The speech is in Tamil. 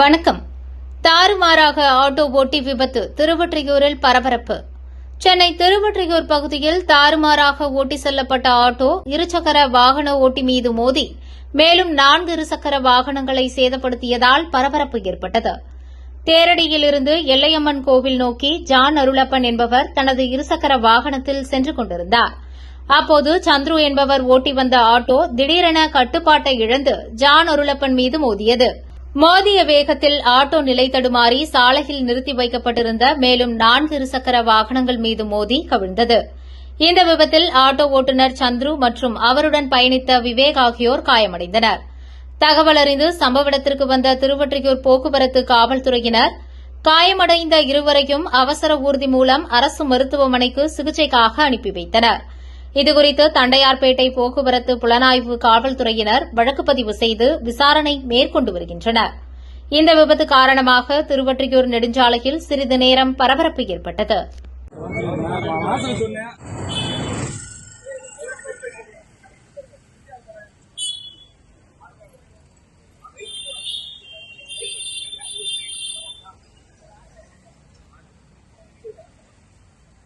வணக்கம். தாறுமாறாக ஆட்டோ ஓட்டி விபத்து திருவொற்றியூரில் பரபரப்பு. சென்னை திருவொற்றியூர் பகுதியில் தாறுமாறாக ஓட்டி செல்லப்பட்ட ஆட்டோ இருசக்கர வாகன ஓட்டி மீது மோதி மேலும் நான்கு இருசக்கர வாகனங்களை சேதப்படுத்தியதால் பரபரப்பு ஏற்பட்டது. தேரடியிலிருந்து எல்லையம்மன் கோவில் நோக்கி ஜான் அருளப்பன் என்பவர் தனது இருசக்கர வாகனத்தில் சென்று கொண்டிருந்தார். அப்போது சந்துரு என்பவர் ஓட்டி வந்த ஆட்டோ திடீரென கட்டுப்பாட்டை இழந்து ஜான் அருளப்பன் மீது மோதியது. மோதிய வேகத்தில் ஆட்டோ நிலை தடுமாறி சாலையில் நிறுத்தி வைக்கப்பட்டிருந்த மேலும் நான்கு இருசக்கர வாகனங்கள் மீது மோதி கவிழ்ந்தது. இந்த விபத்தில் ஆட்டோ ஓட்டுநர் சந்துரு மற்றும் அவருடன் பயணித்த விவேக் ஆகியோர் காயமடைந்தனர். தகவல் அறிந்து சம்பவ இடத்திற்கு வந்த திருவொற்றியூர் போக்குவரத்து காவல்துறையினர் காயமடைந்த இருவரையும் அவசர ஊர்தி மூலம் அரசு மருத்துவமனைக்கு சிகிச்சைக்காக அனுப்பி வைத்தனர். இதுகுறித்து தண்டையார்பேட்டை போக்குவரத்து புலனாய்வு காவல்துறையினர் வழக்கு பதிவு செய்து விசாரணை மேற்கொண்டு வருகின்றனர். இந்த விபத்து காரணமாக திருவொற்றியூர் நெடுஞ்சாலையில் சிறிது நேரம் பரபரப்பு ஏற்பட்டது.